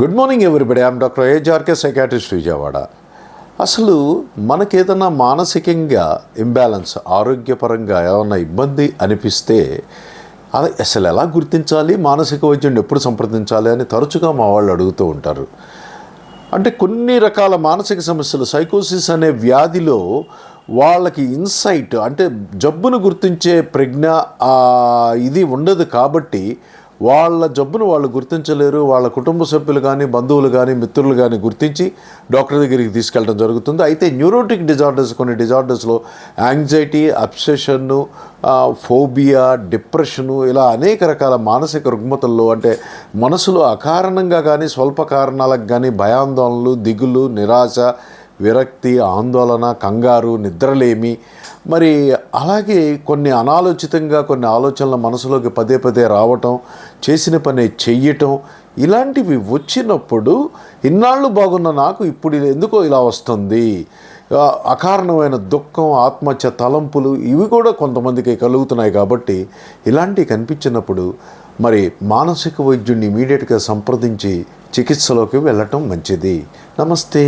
Good morning everybody I'm doctor ఏజార్కే psychiatrist Vijayawada అసలు మనకేదన్నా మానసికంగా ఇంబ్యాలెన్స్ ఆరోగ్యపరంగా ఏమన్నా ఇబ్బంది అనిపిస్తే అది అసలు ఎలా గుర్తించాలి? మానసిక వైద్యుడిని ఎప్పుడు సంప్రదించాలి అని తరచుగా మా వాళ్ళు అడుగుతూ ఉంటారు. అంటే కొన్ని రకాల మానసిక సమస్యలు సైకోసిస్ అనే వ్యాధిలో వాళ్ళకి ఇన్సైట్ అంటే జబ్బును గుర్తించే ప్రజ్ఞ ఇది ఉండదు కాబట్టి వాళ్ళ జబ్బును వాళ్ళు గుర్తించలేరు. వాళ్ళ కుటుంబ సభ్యులు కానీ బంధువులు కానీ మిత్రులు కానీ గుర్తించి డాక్టర్ దగ్గరికి తీసుకెళ్ళడం జరుగుతుంది. అయితే న్యూరోటిక్ డిజార్డర్స్ కొన్ని డిజార్డర్స్లో యాంగ్జైటీ అబ్సెషన్ను ఫోబియా డిప్రెషను ఇలా అనేక రకాల మానసిక రుగ్మతల్లో అంటే మనసులో అకారణంగా కానీ స్వల్ప కారణాలకు కానీ భయాందోళనలు దిగులు నిరాశ విరక్తి ఆందోళన కంగారు నిద్రలేమి మరి అలాగే కొన్ని అనాలోచితంగా కొన్ని ఆలోచనలు మనసులోకి పదే పదే రావటం చేసిన పని చెయ్యటం ఇలాంటివి వచ్చినప్పుడు ఇన్నాళ్ళు బాగున్న నాకు ఇప్పుడు ఎందుకో ఇలా వస్తుంది. అకారణమైన దుఃఖం ఆత్మహత్య తలంపులు ఇవి కూడా కొంతమందికి కలుగుతున్నాయి కాబట్టి ఇలాంటివి కనిపించినప్పుడు మరి మానసిక వైద్యుడిని ఇమీడియట్గా సంప్రదించి చికిత్సలోకి వెళ్ళటం మంచిది. నమస్తే.